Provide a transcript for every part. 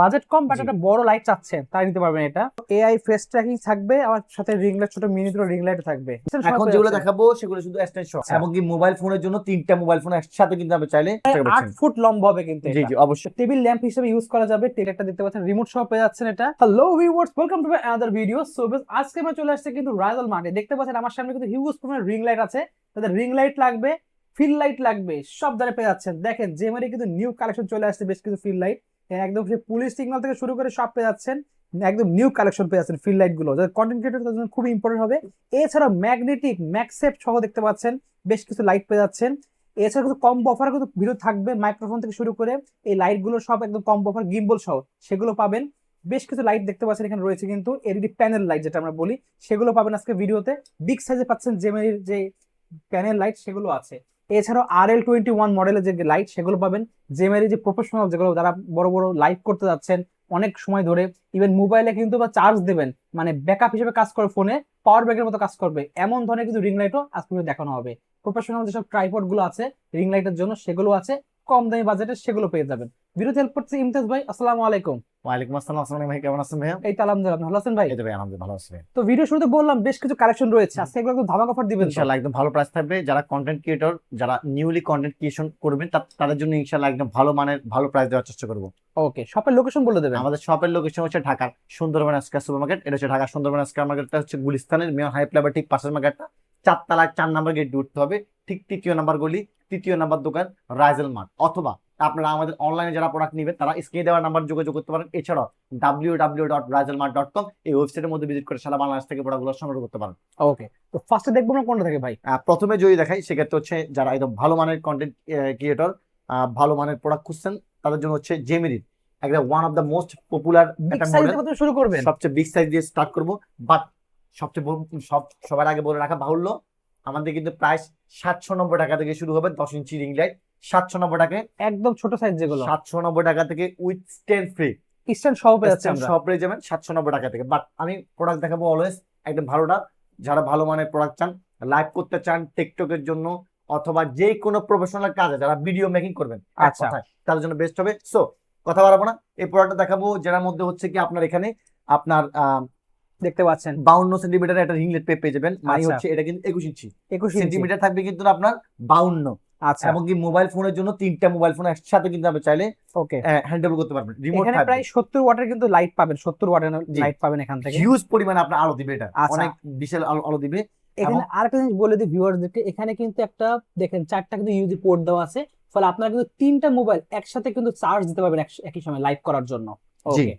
Budget কম but একটা বড় লাইট চাচ্ছেন তাই নিতে পারবেন এটা। এআই ফেস ট্র্যাকিং থাকবে আমার সাথে রিং লাইট ছোট মিনি দুটো রিং লাইট থাকবে। এখন যেগুলো দেখাবো সেগুলো শুধু এক্সটেনশন আচ্ছা। এমনকি মোবাইল ফোনের জন্য তিনটা মোবাইল ফোন একসাথে কিন্তু আপনি চাইলে নিতে আট পারছেন। ফুট লম্বা হবে কিন্তু জি জি অবশ্যই। টেবিল ল্যাম্প হিসেবে ইউজ করা যাবে টেবিলটা দেখতে পাচ্ছেন রিমোট সহ পেয়ে যাচ্ছেন এটা। Hello viewers welcome to my other video so base আজকে আমরা চলে আসছে কিন্তু রাইজাল মার্টে দেখতে পাচ্ছেন আমার সামনে কিন্তু হিউজ পরিমাণ রিং লাইট আছে। তাদের রিং লাইট লাগবে ফিল লাইট লাগবে সব ধরনের পেয়ে যাচ্ছেন। দেখেন যে মানে কিন্তু নিউ কালেকশন চলে আসছে বেশ কিছু ফিল লাইট একদম সে পুলিশ সিগন্যাল থেকে শুরু করে সব পেয়ে যাচ্ছেন। একদম নিউ কালেকশন পেয়ে যাচ্ছেন ফিল লাইটগুলো। যাদের কন্টেন্ট ক্রিয়েটর তাদের জন্য খুবই ইম্পর্টেন্ট হবে। এছাড়া ম্যাগনেটিক ম্যাকসেপ সহ দেখতে পাচ্ছেন, বেশ কিছু লাইট পেয়ে যাচ্ছেন। এছাড়া কিন্তু কম অফার কিন্তু ভিডিও থাকবে মাইক্রোফোন থেকে শুরু করে। এই লাইটগুলো সব একদম কম অফার গিম্বল সহ সেগুলো পাবেন। বেশ কিছু লাইট দেখতে পাচ্ছেন এখানে রয়েছে কিন্তু এলইডি প্যানেল লাইট যেটা আমরা বলি। সেগুলো পাবেন আজকে ভিডিওতে বিগ সাইজে পাচ্ছেন জেমেরির যে প্যানেল লাইট সেগুলো আছে। এছাড়াও আর এল টোয়েন্টি ওয়ান মডেলের যে লাইট সেগুলো পাবেন। জেমেরি যে প্রফেশনাল যেগুলো, যারা বড় বড় লাইভ করতে যাচ্ছেন অনেক সময় ধরে ইভেন মোবাইলে কিন্তু বা চার্জ দেবেন। মানে ব্যাকআপ হিসেবে কাজ করে ফোনে পাওয়ার ব্যাংকের মতো কাজ করবে। এমন ধরনের কিন্তু রিং লাইটও আজকে ভিডিও দেখানো হবে। প্রফেশনাল যেসব ট্রাইপডগুলো আছে রিং লাইটের জন্য সেগুলো আছে। কম দামি বাজেটে সেগুলো পেয়ে যাবেন। বিরোধী হেল্প করছে ইমতাজ ভাই, আসসালামু আলাইকুম। ওয়ালাইকুম আসসালাম আসসালাম ভাই কেমন আছেন ভাইয়া? এই তো আলহামদুলিল্লাহ ভালো আছেন ভাই? এই তো ভাই আলহামদুলিল্লাহ ভালো আছি তো ভিডিও শুরুতে বললাম বেশ কিছু কালেকশন রয়েছে। আজকে একদম ধামাকা অফার দিবেন ইনশাআল্লাহ একদম ভালো প্রাইস থাকবে। যারা কন্টেন্ট ক্রিয়েটর যারা নিউলি কন্টেন্ট ক্রিয়েশন করবেন তাদের জন্য ইনশাআল্লাহ একদম ভালো মানের ভালো প্রাইস দেওয়ার চেষ্টা করব। ওকে শপের লোকেশন বলে দেবেন? আমাদের শপের লোকেশন হচ্ছে ঢাকার সুন্দরবন স্কয়ার সুপার মার্কেট এটা হচ্ছে ঢাকা সুন্দরবন স্কয়ার মার্কেটটা হচ্ছে গুলিস্তানের মেয়র হাই ফ্লাইওভার ঠিক পাশের মার্কেটটা চারতলা চার নাম্বার গেট উঠতে হবে ঠিক তৃতীয় নাম্বার গলি তৃতীয় নাম্বার দোকান রাইজেল মার্ট। অথবা আপনারা আমাদের অনলাইনে যারা প্রোডাক্ট নেবেন তারা স্ক্রিনে দেওয়ার নাম্বার যোগাযোগ করতে পারেন। এছাড়াও ডাব্লিউ ডাব্লিউ ডট রাইজেল মার্ট ডট কম এই ওয়েবসাইটের মধ্যে ভিজিট করে সারা বাংলাদেশ থেকে প্রোডাক্টগুলো সংগ্রহ করতে পারেন। ওকে তো ফার্স্টে দেখব না কোনটা থেকে ভাই? প্রথমে যদি দেখাই সেক্ষেত্রে হচ্ছে যারা একদম ভালো মানের কন্টেন্ট ক্রিয়েটর ভালো মানের প্রোডাক্ট খুঁজছেন তাদের জন্য হচ্ছে জেমিরির একটা one of the most popular একটা মডেল শুরু করবেন। সবচেয়ে বিগ সাইজ দিয়ে স্টার্ট করব বাট সবচেয়ে সব সবার আগে বলে রাখা বাহুল্য আমাদের কিন্তু প্রাইস সাতশো নব্বই টাকা থেকে শুরু হবে দশ ইঞ্চি রিং লাইট। সাতশো নব্বই টাকা একদম ছোট সাইজ যেগুলো। সাতশো নব্বই টাকা থেকে উইথ স্ট্যান্ড ফ্রি। স্ট্যান্ড সহ পেয়ে পেয়ে যাবেন সাতশো নব্বই টাকা থেকে। বাট আমি প্রোডাক্ট দেখাবো অলওয়েজ একদম ভালোটা। যারা ভালো মানের প্রোডাক্ট চান লাইভ করতে চান টিকটকের জন্য অথবা যে কোনো প্রফেশনাল কাজে যারা ভিডিও মেকিং করবেন আচ্ছা। তাদের জন্য বেস্ট হবে। সো কথা বাড়াবো না। এই প্রোডাক্টটা দেখাবো যেটার মধ্যে হচ্ছে কি আপনার এখানে আপনার দেখতে পাচ্ছেন। বাউন্ন সেন্টিমিটার একটা রিংলেট পেয়ে পেয়ে যাবেন। মানে আচ্ছা। হচ্ছে এটা কিন্তু একুশ ইঞ্চি। একুশ সেন্টিমিটার থাকবে কিন্তু আপনার বাউন্ন। আচ্ছা। এমনকি মোবাইল ফোনের জন্য তিনটা মোবাইল ফোন একসাথে কিন্তু আপনি চাইলে ওকে। হ্যান্ডেল করতে পারবেন। রিমোট এখানে প্রায় সত্তর ওয়াটের কিন্তু লাইট পাবেন। সত্তর ওয়াটের লাইট পাবেন এখান থেকে। হিউজ পরিমাণে আপনার আলো দিবে এটা। আচ্ছা। অনেক বিশাল আলো দিবে। এখানে আরেকটা জিনিস বলে দিই ভিউয়ারদেরকে এখানে কিন্তু একটা দেখেন চারটা কিন্তু ইউজি পোর্ট দেওয়া আছে। ফলে আপনারা কিন্তু তিনটা মোবাইল একসাথে কিন্তু চার্জ দিতে পারবেন এক- একই সময় লাইভ করার জন্য। ওকে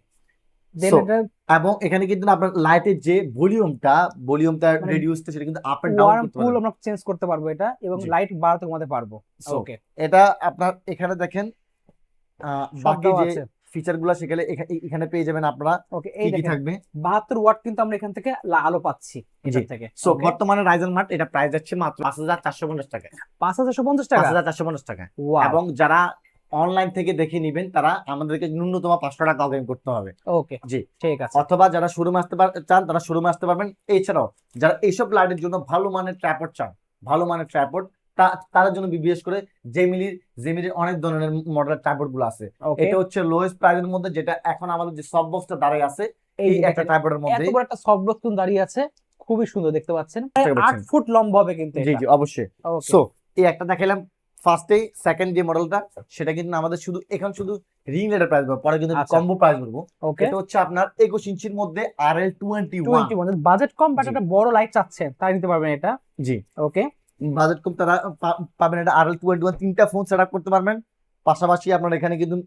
এবং এখানে কিন্তু আপনার লাইটের যে ভলিউমটা ভলিউমটা রেডিউসটা সেটা কিন্তু আপ এন্ড ডাউন করতে কুল পারবেন আমরা চেঞ্জ করতে পারব এটা এবং লাইট বাড়াতে কমাতে পারব। ওকে এটা আপনার এখানে দেখেন বাকি যে আছে। ফিচারগুলা সেখানে এখা- এখানে পেয়ে যাবেন আপনারা। ওকে এই কি থাকবে? বাহাত্তর ওয়াট কিন্তু আমরা এখান থেকে আলো পাচ্ছি এখান থেকে। সো বর্তমানে রাইজেল মার্ট এটা প্রাইস যাচ্ছে মাত্র পাঁচ হাজার চারশো পঞ্চাশ টাকা পাঁচ হাজারশো পঞ্চাশ পাঁচ টাকা হাজার চারশো পঞ্চাশ টাকা ওয়াও এবং যারা অনলাইন থেকে দেখে নিবেন তারা আমাদেরকে ন্যূনতম পাঁচশো টাকা অগ্রিম করতে হবে। ওকে জি। ঠিক আছে। অথবা যারা শোরুমে আসতে চান তারা শোরুমে আসতে পারবেন। এছাড়াও যারা এইসব লাইটের জন্য ভালো মানের ট্র্যাপড চান ভালো মানের ট্র্যাপড তার জন্য বিশেষ করে জেমিলির জেমিলির অনেক ধরনের মডেলের ট্র্যাপডগুলো আছে। এটা হচ্ছে লোয়েস্ট প্রাইসের মধ্যে যেটা এখন আমাদের যে সব বক্সটা দাঁড়িয়ে আছে এই একটা ট্রাইপডের মধ্যে এত বড় একটা সব বক্স দাঁড়িয়ে আছে খুবই সুন্দর দেখতে পাচ্ছেন। আট ফুট লম্বা হবে কিন্তু জি জি অবশ্যই। সো এই একটা দেখালাম ফার্স্টে সেকেন্ড যে মডেলটা সেটা কিন্তু আমাদের শুধু এখন শুধু রিং লাইটের প্রাইস বলব পরে কিন্তু। কম্বো প্রাইস বলব ওকে এটা হচ্ছে আপনার একুশ ইঞ্চির মধ্যে R L twenty one twenty one budget com but একটা বড় লাইট চাচ্ছেন তাই নিতে পারবেন এটা। জি। ওকে বাজেট কম তারা পাবেন এটা আর এল টোয়েন্টি ওয়ান তিনটা ফোন সেট আপ করতে পারবেন। পাশাপাশি আপনার এখানে কিন্তু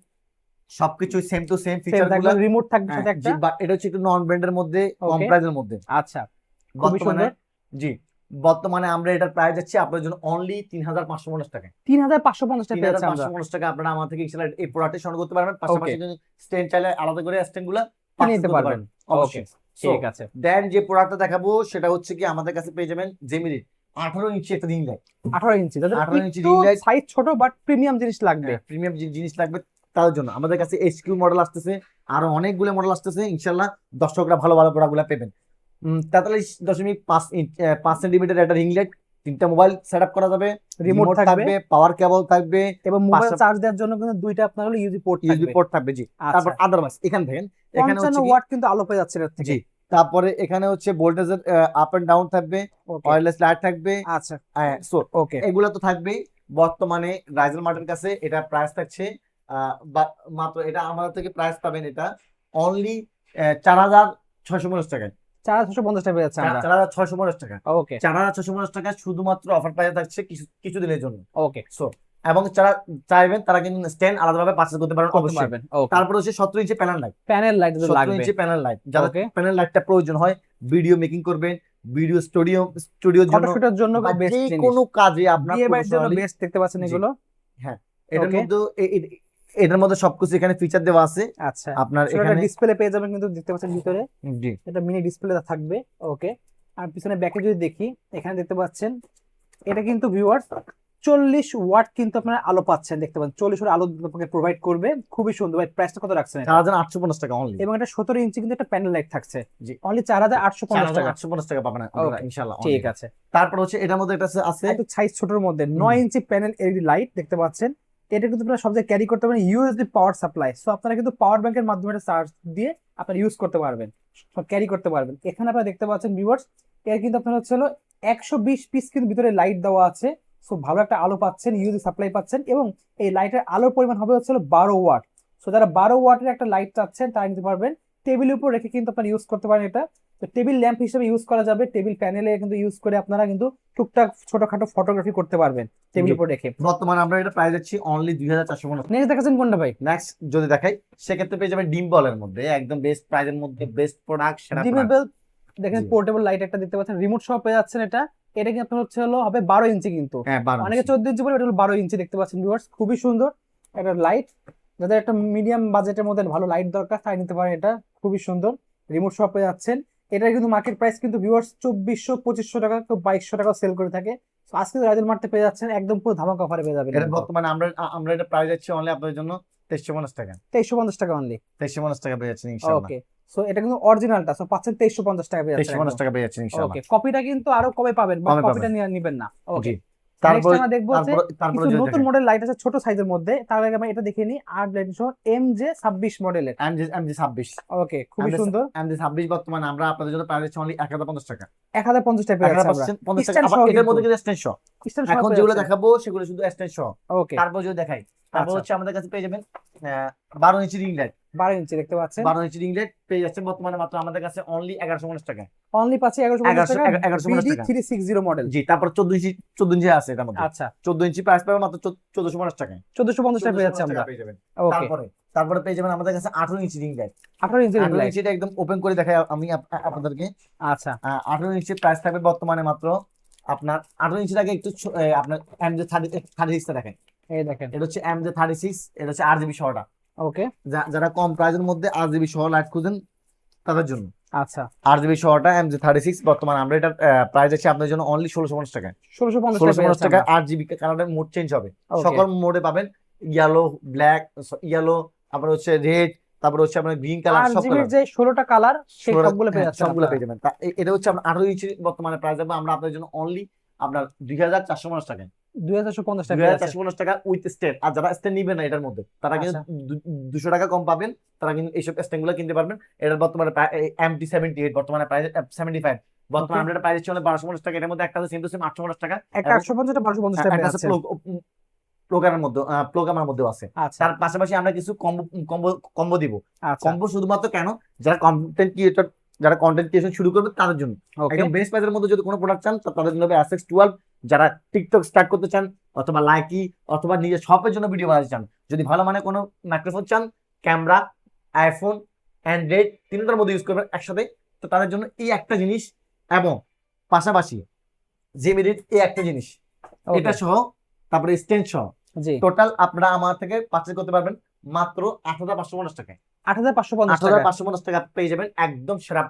সবকিছু সেম টু সেম ফিচারগুলো। রিমোট থাকবে হ্যাঁ, সাথে একটা। এটা হচ্ছে একটু নন ব্র্যান্ডের মধ্যে কম প্রাইসের মধ্যে। আচ্ছা খুবই সুন্দর। জি। বর্তমানে আমরা এটার প্রাইস যাচ্ছে আপনার জন্য অনলি তিন হাজার পাঁচশো পঞ্চাশ টাকা তিন হাজার পাঁচশো পঞ্চাশ টাকা তিন হাজার পাঁচশো পঞ্চাশ টাকা আপনারা আমার থেকে ইনশাল্লাহ এই প্রোডাক্টে সংগ্রহ করতে পারবেন। পাশাপাশি স্ট্যান্ড চাইলে আলাদা করে স্ট্যান্ডগুলা নিতে পারবেন। অবশ্যই। ঠিক আছে। দেন যে প্রোডাক্টটা দেখাবো সেটা হচ্ছে কি আমাদের কাছে পেয়ে যাবেন জেমিরি আঠারো ইঞ্চি একটা রিং লাইট আঠারো ইঞ্চি। 18 ইঞ্চি ring light। সাইজ ছোট বাট প্রিমিয়াম জিনিস লাগবে। প্রিমিয়াম জিনিস লাগবে তার জন্য। আমাদের কাছে এইচকিউ মডেল আসতেছে। আরও অনেকগুলো মডেল আসতেছে ইনশাল্লাহ দর্শকরা ভালো ভালো প্রোডাক্টগুলো পেবেন। তেতাল্লিশ দশমিক পাঁচ ইঞ্চ পাঁচ সেন্টিমিটার একটা রিং লাইট তিনটা মোবাইল সেট আপ করা যাবে রিমোট থাকবে পাওয়ার কেবল থাকবে এবং মোবাইল চার্জ দেওয়ার জন্য কিন্তু দুইটা আপনার হলো ইউজি পোর্ট থাকবে। পোর্ট থাকবে জি। তারপর আচ্ছা আদারওয়াইজ এখানে দেখেন এখানে হচ্ছে ওয়াট কিন্তু আলো পেয়ে যাচ্ছে এর থেকে। জি। তারপরে এখানে হচ্ছে ভোল্টেজের আপ এন্ড ডাউন থাকবে ওয়্যারলেস লাইট থাকবে। আচ্ছা। সো ওকে এগুলো তো থাকবেই। বর্তমানে রাইজেল মার্টের কাছে এটা প্রাইস থাকছে মাত্র এটা আমাদের থেকে প্রাইস পাবেন এটা অনলি চার হাজার ছয়শো পঞ্চাশ টাকায়। চার হাজার পঞ্চাশ টাকা পেয়ে যাচ্ছে আমরা। চার হাজার ছয়শো পঞ্চাশ টাকা। ওকে চার হাজার ছয়শো পঞ্চাশ টাকা শুধুমাত্র অফার প্রাইস থাকছে কিছু কিছুদিনের জন্য। ওকে সো এবং যারা চাইবেন তারা কিন্তু স্ট্যান্ড আলাদাভাবে পারচেজ করতে পারেন অবশ্যই। পারবেন তারপর হচ্ছে সতেরো ইঞ্চি প্যানেল লাইট প্যানেল লাইট লাগবে। ইঞ্চি প্যানেল লাইট যাদের প্যানেল লাইটটা প্রয়োজন হয় ভিডিও মেকিং করবেন ভিডিও স্টুডিও স্টুডিওর জন্য ফটোশুটের জন্য বেস্ট কোনো কাজে আপনার জন্য বেস্ট দেখতে পাচ্ছেন। এগুলো? এটার Okay. মধ্যে এ- এ- এটার মধ্যে সবকিছু এখানে ফিচার দেওয়া আছে। আচ্ছা। আপনার এখানে ডিসপ্লে পেয়ে যাবেন কিন্তু দেখতে পাচ্ছেন ভিতরে। জি। এটা মিনি ডিসপ্লে থাকবে ওকে আর পিছনে ব্যাকে যদি দেখি এখানে দেখতে পাচ্ছেন এটা কিন্তু ভিউয়ার্স চল্লিশ ওয়াট কিন্তু আপনারা আলো পাচ্ছেন দেখতে পাচ্ছেন। চল্লিশ ওয়াট আলো আপনাকে প্রোভাইড করবে। খুবই সুন্দর। ভাই প্রাইসটা কত রাখছেন? চার হাজার আটশো পঞ্চাশ টাকা অনলি এবং এটা সতেরো ইঞ্চি কিন্তু একটা প্যানেল লাইট থাকছে। জি। অনলি চার হাজার আটশো পঞ্চাশ টাকা। আটশো পঞ্চাশ টাকা পাবেন. ইনশাল্লাহ ঠিক আছে। তারপর হচ্ছে এটার মধ্যে এটা আছে- আছে একটু সাইজ ছোটর মধ্যে নয় ইঞ্চি প্যানেল এলইডি লাইট দেখতে পাচ্ছেন। এটা কিন্তু আপনারা সব জায়গায় ক্যারি করতে পারেন ইউএসডি পাওয়ার সাপ্লাই সো আপনারা কিন্তু পাওয়ার ব্যাংকের মাধ্যমে এটা চার্জ দিয়ে আপনারা ইউজ করতে পারবেন। সব ক্যারি করতে পারবেন। এখানে আপনারা দেখতে পাচ্ছেন ভিউয়ার্স এর কিন্তু আপনার হচ্ছে হলো একশো বিশ পিস কিন্তু ভিতরে লাইট দেওয়া আছে। সো ভালো একটা আলো পাচ্ছেন ইউএসডি সাপ্লাই পাচ্ছেন এবং এই লাইটের আলোর পরিমাণ হবে হচ্ছে হলো বারো ওয়াট সো যারা বারো ওয়াটের একটা লাইট চাচ্ছেন, তারা নিতে পারবেন। টেবিলের উপর রেখে কিন্তু আপনারা ইউজ করতে পারেন এটা। তো টেবিল ল্যাম্প হিসেবে ইউজ করা যাবে। টেবিল প্যানেলে কিন্তু ইউজ করে আপনারা কিন্তু টুকটাক ছোটখাটো ফটোগ্রাফি করতে পারবেন টেবিল উপর রেখে। বর্তমানে আমরা এটা প্রাইস দিচ্ছি অনলি দুই হাজার চারশো পঞ্চাশ। নেক্সট দেখাচ্ছেন কোনটা ভাই? নেক্সট যদি দেখাই সেক্ষেত্রে পেয়ে যাবেন ডিম বলের মধ্যে একদম বেস্ট প্রাইজের মধ্যে বেস্ট প্রোডাক্ট সেরা ডিমেবল দেখেন পোর্টেবল লাইট একটা দেখতে পাচ্ছেন রিমোট সহ পেয়ে যাচ্ছেন এটা। এটা কিন্তু আপনার হচ্ছে হলো হবে বারো ইঞ্চি কিন্তু। হ্যাঁ অনেকে চোদ্দ ইঞ্চি বলে এটা হলো বারো ইঞ্চি দেখতে পাচ্ছেন ভিউয়ার্স খুবই সুন্দর। একটা লাইট যাদের একটা মিডিয়াম বাজেটের মধ্যে ভালো লাইট দরকার তাই নিতে পারেন এটা খুবই সুন্দর। রিমোট সহ পেয়ে যাচ্ছেন। এটা কিন্তু মার্কেট প্রাইস কিন্তু ভিউয়ার্স চব্বিশশো পঁচিশশো টাকা কেউ বাইশশো টাকা সেল করে থাকে। আজকে রাইজেল মার্টে পেয়ে যাচ্ছেন একদম পুরো ধামাকা অফারে পেয়ে যাবেন। এটা বর্তমানে আমরা আমরা এটা প্রাইস যাচ্ছি অনলি আপনাদের জন্য তেইশশো পঞ্চাশ টাকা। তেইশশো পঞ্চাশ টাকা অনলি তেইশশো পঞ্চাশ টাকা পেয়ে যাচ্ছেন ওকে সো এটা কিন্তু অরিজিনালটা সো পাচ্ছেন তেইশশো পঞ্চাশ টাকা পেয়ে তেইশশো পঞ্চাশ টাকা পেয়ে যাচ্ছেন ওকে কপিটা কিন্তু আরও কবে পাবেন বা কপিটা নিবেন নিয়ে নিবেন না। ওকে তারপর আমরা দেখব তারপর নতুন মডেল লাইট আছে ছোট সাইজের মধ্যে। তার আগে আমরা এটা দেখে নিই আর লাইট সহ এম জে ছাব্বিশ মডেলের এমজি এমজি ছাব্বিশ। ওকে খুবই সুন্দর। এমজি ছাব্বিশ বর্তমানে আমরা আপনাদের জন্য প্রাইস অনলি এক হাজার পঞ্চাশ টাকা। এক হাজার পঞ্চাশ টাকা পঞ্চাশ এটার মধ্যে কিন্তু। কিন্তু স্ট্যান্ড শো এখন যেগুলো দেখাবো সেগুলো শুধু স্ট্যান্ড শো ওকে তারপর যদি দেখাই তারপর আচ্ছা। হচ্ছে আমাদের কাছে পেয়ে যাবেন বারো ইঞ্চি রিং লাইট বারো ইঞ্চি দেখতে পাচ্ছেন? বারো ইঞ্চি রিং লাইট পেয়ে যাচ্ছেন বর্তমানে মাত্র আমাদের কাছে অনলি এগারোশো পঞ্চাশ টাকা। অনলি পাচ্ছি এগারোশো পঞ্চাশ টাকা? 1150 বিডি টাকা। Three six zero model G তারপর চোদ্দ ইঞ্চি চোদ্দ ইঞ্চি আছে এটার মধ্যে। আচ্ছা। চোদ্দ ইঞ্চি প্রাইস পাবে মাত্র চোদ্দশো পঞ্চাশ টাকায়। চোদ্দশো পঞ্চাশ টাকা পেয়ে যাচ্ছে আমরা। টাকা তারপরে তারপরে পেয়ে যাবেন আমাদের কাছে আঠারো ইঞ্চি রিং লাইট আঠারো ইঞ্চি আঠারো লাইট একদম ওপেন করে দেখাই আমি আপনাদেরকে। আচ্ছা। আঠারো ইঞ্চি প্রাইস থাকবে বর্তমানে মাত্র আপনার আঠারো ইঞ্চির আগে একটু আপনার এম জে থার্টি থার্টি সিক্সটা দেখেন। এই দেখেন। এটা হচ্ছে এম জে থার্টি সিক্স এটা হচ্ছে আর জিবি সহটা ওকে যারা কম প্রাইসের মধ্যে আর জিবি সহ লাইট খুঁজেন তাদের জন্য। আচ্ছা। আর জিবি সহটা এম জে থার্টি সিক্স বর্তমানে আমরা এটা প্রাইস আছে আপনাদের জন্য অনলি ষোলোশো পঞ্চাশ টাকা ষোলোশো ষোলোশো টাকা পঞ্চাশ টাকা আট জিবি কালারের মোড চেঞ্জ হবে। সকল মোডে পাবেন ইয়েলো ব্ল্যাক ইয়েলো তারপর হচ্ছে রেড তারপর হচ্ছে আপনার গ্রিন কালার আর সব কালার যে ষোলোটা কালার সেই সবগুলো পেয়ে হ্যাঁ, যাচ্ছে সবগুলো পেয়ে যাবেন। এটা হচ্ছে আপনার আঠারো ইঞ্চি বর্তমানে প্রাইস আমরা আপনাদের জন্য অনলি আপনার দুই হাজার চারশো পঞ্চাশ টাকা উইথ স্টেট আর যারা নিবে না এটার মধ্যে তারা কিন্তু আচ্ছা। দুশো টাকা কম পাবেন তারা কিন্তু এইসব স্টেনগুলো কিনতে পারবেন। এটার বর্তমানে এমটি সেভেন্টি এইট বর্তমানে প্রাইস সেভেন্টি ফাইভ বর্তমানে আমরা প্রাইস বারোশো পঞ্চাশ টাকা। এটার মধ্যে একটা সেম টু সেম আটশো পঞ্চাশ টাকা। একটা আটশো পঞ্চাশ বারোশো পঞ্চাশ টাকা প্রোগ্রামের মধ্যে প্রোগ্রামের মধ্যেও আছে। আচ্ছা। তার পাশাপাশি আমরা কিছু কম্বো কম্বো কম্বো দিব। আচ্ছা। কম্বো শুধুমাত্র কেন? যারা কন্টেন্ট ক্রিয়েটর যারা কন্টেন্ট ক্রিয়েশন শুরু করবে তাদের জন্য। একদম বেস্ট প্রাইসের মধ্যে যদি কোনো প্রোডাক্ট চান তাদের জন্য হবে টুয়েলভ যারা টিকটক স্টার্ট করতে চান অথবা লাইকি অথবা নিজের শপের জন্য ভিডিও বানাতে চান যদি ভালো মানে কোনো মাইক্রোফোন চান ক্যামেরা আইফোন অ্যান্ড্রয়েড তিনটার মধ্যে ইউজ করবেন একসাথে। তো তাদের জন্য এই একটা জিনিস এবং পাশাপাশি যে মেরিট এই একটা জিনিস। এটা সহ তারপরে স্ট্যান্ড সহ। টোটাল আপনারা আমার থেকে পারচেজ করতে পারবেন মাত্র আট হাজার পাঁচশো পঞ্চাশ টাকায়। আট হাজার পাঁচশো পঞ্চাশ হাজার পাঁচশো পঞ্চাশ টাকা পেয়ে যাবেন একদম সেরা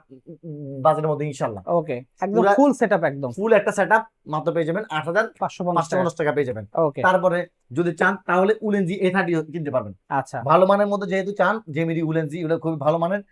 বাজারের মধ্যে ইনশাল্লাহ ওকে একদম ফুল সেট আপ একদম। ফুল একটা সেট আপ মাত্র পেয়ে যাবেন আট হাজার পাঁচশো পঞ্চাশ টাকা। পেয়ে যাবেন। ওকে। তারপরে যদি চান তাহলে উলেনজি এ থার্টি কিনতে পারবেন। আচ্ছা। ভালো মানের মধ্যে যেহেতু চান জেমিরি উলেনজি এগুলো খুবই ভালো মানের।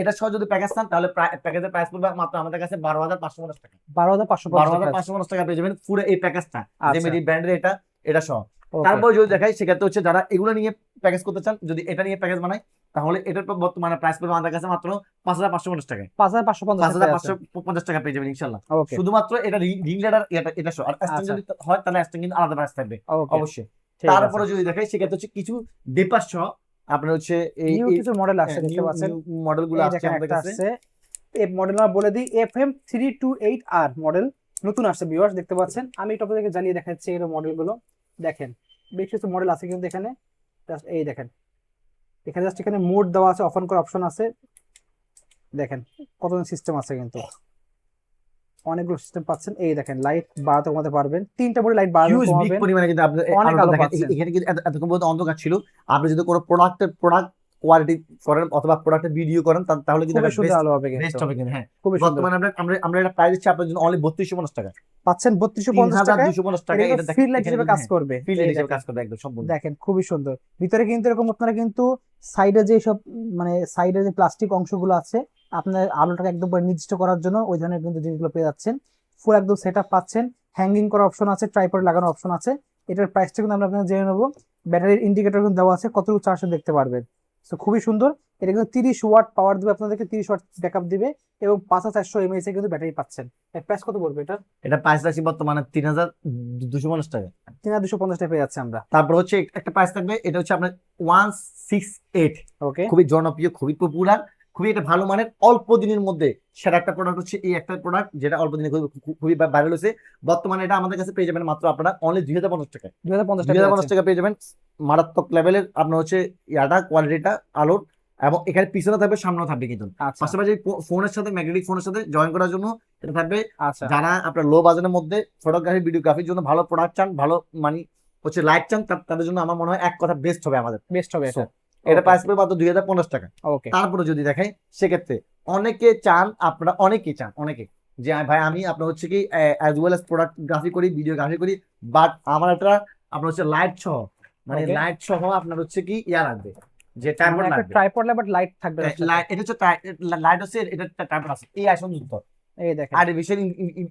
এটা সহ যদি প্যাকেজ চান তাহলে প্যাকেজের প্রাইস পড়বে মাত্র আমাদের কাছে বারো হাজার পাঁচশো পঞ্চাশ টাকা। বারো হাজার পাঁচশো বারো হাজার পাঁচশো পঞ্চাশ টাকা পেয়ে যাবেন পুরো এই প্যাকেজটা জেমিনি ব্র্যান্ডের এটা এটা সহ. তারপর যদি দেখাই সেক্ষেত্রে হচ্ছে যারা এগুলো নিয়ে প্যাকেজ করতে চান যদি এটা নিয়ে প্যাকেজ বানাই তাহলে এটার বর্তমানে প্রাইস পড়বে আমাদের কাছে মাত্র পাঁচ হাজার পাঁচশো পঞ্চাশ টাকায়। পাঁচ হাজার পাঁচশো পঞ্চাশ পাঁচ হাজার পাঁচশো পঞ্চাশ টাকা পেয়ে যাবেন ইনশাল্লাহ শুধুমাত্র এটা রিং লেডার এটা এটা সহ আর আচ্ছা। যদি হয় তাহলে অ্যাস্টন কিন্তু আলাদা প্রাইস থাকবে। অবশ্যই। তারপরে যদি দেখাই সেক্ষেত্রে হচ্ছে কিছু ডিপাস সহ আপনার হচ্ছে এই কিছু মডেল আসছে দেখতে পাচ্ছেন। মডেলগুলো আসছে আমাদের কাছে। এই মডেল আমরা বলে দিই F M three two eight আর মডেল নতুন আসছে ভিউয়ার্স দেখতে পাচ্ছেন। আমি টপে থেকে জ্বালিয়ে দেখাচ্ছি এই মডেলগুলো দেখেন বেশ কিছু মডেল আছে কিন্তু এখানে। জাস্ট এই দেখেন। এখানে জাস্ট এখানে মোড দেওয়া আছে অফ অন করার অপশন আছে। দেখেন কত সিস্টেম আছে কিন্তু। অনেকগুলো সিস্টেম পাচ্ছেন। এই দেখেন লাইট বাড়াতে কমাতে পারবেন। তিনটা মডেল লাইট বাড়াতে কমাবেন। পরিমাণে কিন্তু আপনি অনেক আলো পাচ্ছেন। এখানে কিন্তু এত- এতক্ষণ পর্যন্ত অন্ধকার ছিল। আপনি যদি কোনো প্রোডাক্টের প্রোডাক্ট কোয়ালিটি করেন অথবা প্রোডাক্টের ভিডিও করেন তাহলে কিন্তু বেস্ট হবে কিন্তু। হ্যাঁ। বর্তমানে আমরা আমরা আমরা এটা প্রাইস দিচ্ছি আপনার জন্য অনলি বত্রিশশো পঞ্চাশ টাকা। পাচ্ছেন বত্রিশশো পঞ্চাশ টাকা এটা লাইট হিসেবে কাজ করবে। ফিল্ড এই হিসেবে কাজ করবে একদম সম্পূর্ণ। দেখেন খুবই সুন্দর। ভিতরে কিন্তু এরকম আপনারা কিন্তু সাইডে যে সব মানে সাইডে যে প্লাস্টিক অংশগুলো আছে আপনার আলোটাকে একদম পুরো নির্দিষ্ট করার জন্য ওই ধরনের কিন্তু জিনিসগুলো পেয়ে যাচ্ছেন। ফুল একদম সেট আপ পাচ্ছেন। হ্যাঙ্গিং করার অপশন আছে ট্রাইপড লাগানোর অপশন আছে। এটার প্রাইসটা কিন্তু আমরা আপনাদের জেনে নেব। ব্যাটারির ইন্ডিকেটর কিন্তু দেওয়া আছে কতটুকু চার্জ দেখতে পারবেন। তো খুবই সুন্দর। এটা কিন্তু তিরিশ ওয়াট পাওয়ার দিবে আপনাদেরকে তিরিশ ওয়াট ব্যাকআপ দিবে এবং পাঁচ হাজার চারশো এমএএস এর কিন্তু ব্যাটারি পাচ্ছেন। প্রাইস কত পড়বে এটা এটা প্রাইস রাখছি বর্তমানে তিন হাজার দুশো পঞ্চাশ টাকা। তিন হাজার দুশো পঞ্চাশ টাকা পেয়ে যাচ্ছে আমরা। তারপর হচ্ছে একটা প্রাইস থাকবে এটা হচ্ছে আপনার ওয়ান সিক্স এইট। ওকে খুবই জনপ্রিয় খুবই পপুলার খুবই একটা ভালো মানের অল্প দিনের মধ্যে সেরা একটা প্রোডাক্ট হচ্ছে এই একটা প্রোডাক্ট যেটা অল্প দিনে খুবই ভাইরাল হয়েছে। বর্তমানে এটা আমাদের কাছে পেয়ে যাবেন মাত্র আপনারা অনলি দুই হাজার পঞ্চাশ টাকা দুই হাজার পঞ্চাশ টাকা হাজার পঞ্চাশ টাকা পেয়ে যাবেন। মারাত্মক লেভেলের আপনার হচ্ছে ইয়াটা কোয়ালিটিটা আলোর এবং এখানে পিছনে থাকবে সামনেও থাকবে কিন্তু। আচ্ছা। পাশাপাশি ফোনের সাথে ম্যাগনেটিক ফোনের সাথে জয়েন করার জন্য এটা থাকবে আচ্ছা। যারা আপনার লো বাজেটের মধ্যে ফটোগ্রাফি ভিডিওগ্রাফির জন্য ভালো প্রোডাক্ট চান ভালো মানে হচ্ছে লাইট চান তাদের জন্য আমার মনে হয় এক কথা বেস্ট হবে আমাদের। বেস্ট হবে এটা। প্রাইস পড়বে মাত্র দুই হাজার পঞ্চাশ টাকা। ওকে তারপরে যদি দেখাই সেক্ষেত্রে অনেকে চান আপনারা অনেকে চান অনেকে যে ভাই আমি আপনার হচ্ছে কি অ্যাজ ওয়েল এস প্রোডাক্ট গ্রাফি করি ভিডিওগ্রাফি করি বাট আমার একটা আপনার হচ্ছে লাইট সহ মানে লাইট সহ আপনার হচ্ছে কি ইয়া লাগবে। যে লাগবে। ট্রাইপড বাট লাইট থাকবে এটা হচ্ছে লাইট এটা আছে। এই যুক্ত এই দেখেন। আর্টিফিশিয়াল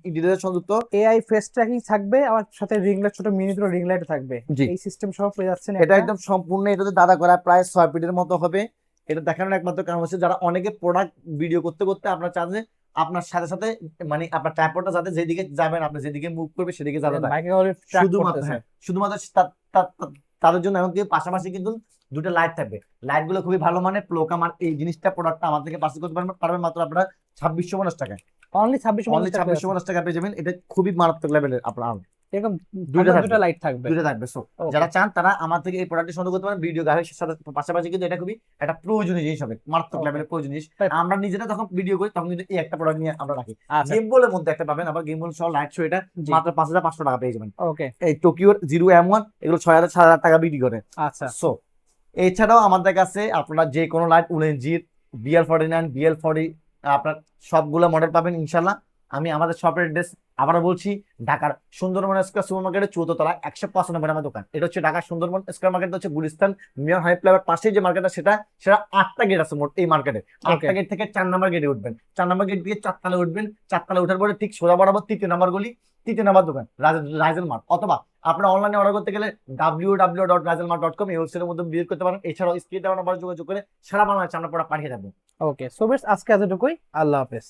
ইন্টেলিজেন্স সংযুক্ত এআই ফেস ট্র্যাকিং থাকবে আমার সাথে রিং লাইট ছোট মিনি দুটো রিং লাইট থাকবে। এই সিস্টেম সহ পেয়ে যাচ্ছেন এটা একদম সম্পূর্ণ এটাতে দাদা করা প্রায় ছয় ফিটের মতো হবে। এটা দেখানোর একমাত্র কারণ হচ্ছে যারা অনেকে প্রোডাক্ট ভিডিও করতে করতে আপনার চান যে আপনার সাথে সাথে মানে আপনার ট্রাইপডটা যাতে যেদিকে যাবেন আপনি যেদিকে মুভ করবে সেদিকে যাবে না। বাইকে করে ট্র্যাক শুধুমাত্র হ্যাঁ শুধুমাত্র তাদের জন্য এমনকি পাশাপাশি কিন্তু দুটো লাইট থাকবে। লাইটগুলো খুবই ভালো মানে প্লোক আমার এই জিনিসটা প্রোডাক্টটা আমার থেকে পার্সেল করতে পারবেন? পারবেন মাত্র আপনারা ছাব্বিশশো পঞ্চাশ টাকা। অনলি ছাব্বিশ অনলি ছাব্বিশশো পঞ্চাশ টাকা পেয়ে যাবেন। এটা খুবই মারাত্মক লেভেলের আপনার এরকম দুটো দুটো লাইট থাকবে। দুটো থাকবে সো যারা চান তারা আমার থেকে এই প্রোডাক্টটি সংগ্রহ করতে পারেন। ভিডিও সাথে পাশাপাশি কিন্তু এটা খুবই একটা প্রয়োজনীয় জিনিস হবে। মারাত্মক. লেভেলের প্রয়োজনীয় জিনিস। আমরা নিজেরা যখন ভিডিও করি তখন কিন্তু এই একটা প্রোডাক্ট নিয়ে আমরা রাখি। আচ্ছা। গেম বলের মধ্যে একটা পাবেন। আবার গেম বল সহ লাইট শো এটা মাত্র পাঁচ হাজার পাঁচশো টাকা পেয়ে যাবেন। ওকে এই টোকিওর জিরো এম ওয়ান এগুলো ছয় হাজার সাত হাজার টাকা বিক্রি করে। আচ্ছা। সো এছাড়াও আমাদের কাছে আপনারা যে কোনো light উলেনজির BL forty nine BL forty আপনার সবগুলো মডেল পাবেন ইনশাল্লাহ আমি আমাদের শপের অ্যাড্রেস আবারও বলছি ঢাকার সুন্দরবন স্কোয়ার সুপার মার্কেটের চৌদ্দ তলা একশো পঁচানব্বই আমার দোকান। এটা হচ্ছে ঢাকার সুন্দরবন স্কোয়ার মার্কেট হচ্ছে গুলিস্তান মিয়ার হাই প্লাবের পাশে যে মার্কেটটা সেটা সেটা আটটা গেট আছে মোট এই মার্কেটে আটটা গেট থেকে চার নাম্বার গেটে উঠবেন। চার নাম্বার গেট দিয়ে চারতলা উঠবেন। চারতলা উঠার পরে ঠিক সোজা বরাবর তৃতীয় নাম্বার গলি তৃতীয় নাম্বার দোকান রাইজেল মার্ট অথবা আপনারা অনলাইনে অর্ডার করতে গেলে ডাব্লিউ ডাব্লিউ ডট রাজেলমা ডট কম এই ওয়েবসাইটের মধ্যে ভিজিট করতে পারেন। এছাড়াও স্ক্রিনে দেওয়া নাম্বার যোগাযোগ করে সারা বাংলাদেশে আমরা পড়া পাঠিয়ে দেবো। ওকে সো বেশ, আজকে এতটুকুই। আল্লাহ হাফেজ।